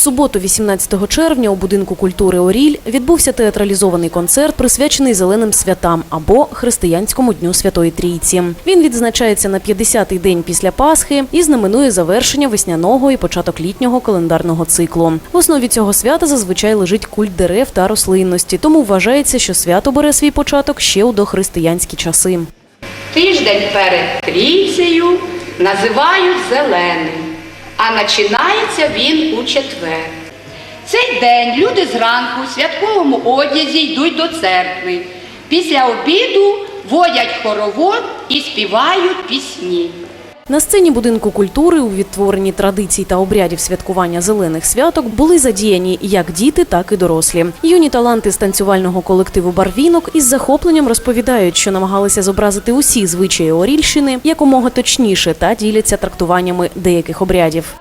суботу, 18 червня, у будинку культури Оріль відбувся театралізований концерт, присвячений зеленим святам або християнському дню Святої Трійці. Він відзначається на 50-й день після Пасхи і знаменує завершення весняного і початок літнього календарного циклу. В основі цього свята зазвичай лежить культ дерев та рослинності, тому вважається, що свято бере свій початок ще у дохристиянські часи. Тиждень перед трійцею називають зеленим, а починається він у четвер. Цей день люди зранку в святковому одязі йдуть до церкви. Після обіду водять хоровод і співають пісні. На сцені будинку культури у відтворенні традицій та обрядів святкування зелених святок були задіяні як діти, так і дорослі. Юні таланти з танцювального колективу Барвінок із захопленням розповідають, що намагалися зобразити усі звичаї Орільщини якомога точніше та діляться трактуваннями деяких обрядів.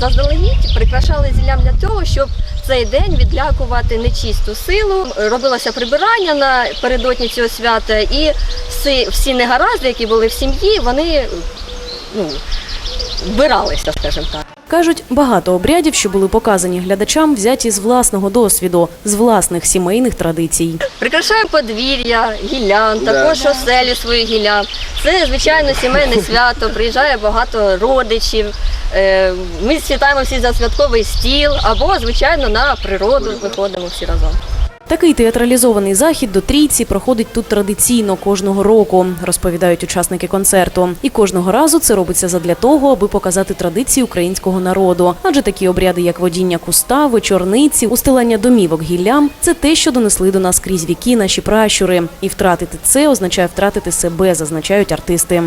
Заздалегідь прикрашали зіллям для того, щоб цей день відлякувати нечисту силу. Робилося прибирання напередодні цього свята, і всі, всі негаразди, які були в сім'ї, вони ну, вбиралися, скажімо так. Кажуть, багато обрядів, що були показані глядачам, взяті з власного досвіду, з власних сімейних традицій. Прикрашаємо подвір'я, гіллян, також оселі своїх гіллян. Це, звичайно, сімейне свято, приїжджає багато родичів. Е, Ми святаємо всі за святковий стіл або, звичайно, на природу виходимо всі разом. Такий театралізований захід до трійці проходить тут традиційно кожного року, розповідають учасники концерту. І кожного разу це робиться задля того, аби показати традиції українського народу. Адже такі обряди, як водіння куста, вечорниці, устилання домівок гіллям це те, що донесли до нас крізь віки наші пращури. І втратити це означає втратити себе, зазначають артисти.